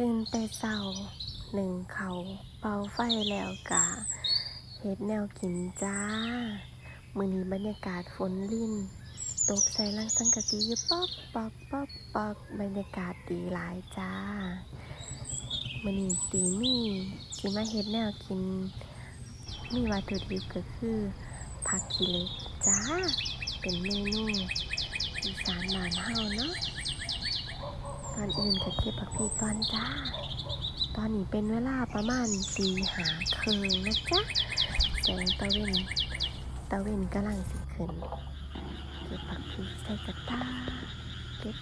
ตื่นแต่เช้าหนึ่งเขาเป่าไฟแล้วกะเฮ็ดแนวกินจ้า มือนี้บรรยากาศฝนลิ่น ตกใส่ลังสังกะสีอยู่ป๊อกป๊อกป๊อกป๊อกบรรยากาศดีหลายจ้า มือนี้สีมีสิมาเฮ็ดแนวกิน มีวัตถุดิบก็คือผักขี้เหล็กจ้า เป็นเมนูอีสานบ้านเฮาเนาะ ก่อนอื่นก็เก็บผักพีก่อนจ้า ตอนนี้เป็นเวลาประมาณตีหาครึ่งนะจ๊ะแสงตะเวนตะเวนกำลังสิขึ้น เก็บผักพีใส่กระตาเก็บ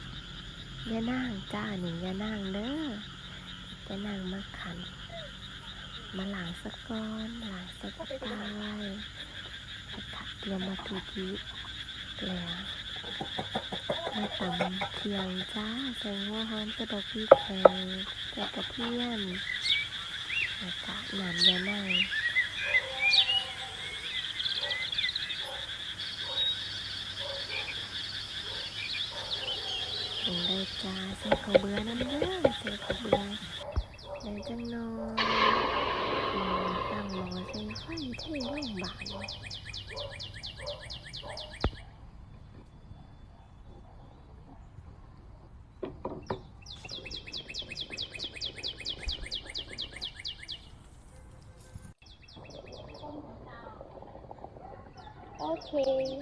ยานางจ้าหนึ่งยานางเด้อยานางมาขัน มาหลางสะก้อนหลางสะกระตาไว้กเตรียมวัตถุดิบแล้ว มาตำเทียงจ้าใส่หัวหอมกระดกพริกแห้งใส่กระเทียมแล้วก็น้ำยานางลงได้จ้าใส่ข้าวเบื่อน้ำเด้อใส่ข้าวเบื่อแล้วจังนอนตั้งหม้อใส่ไฟเท่ลงบาน Okay.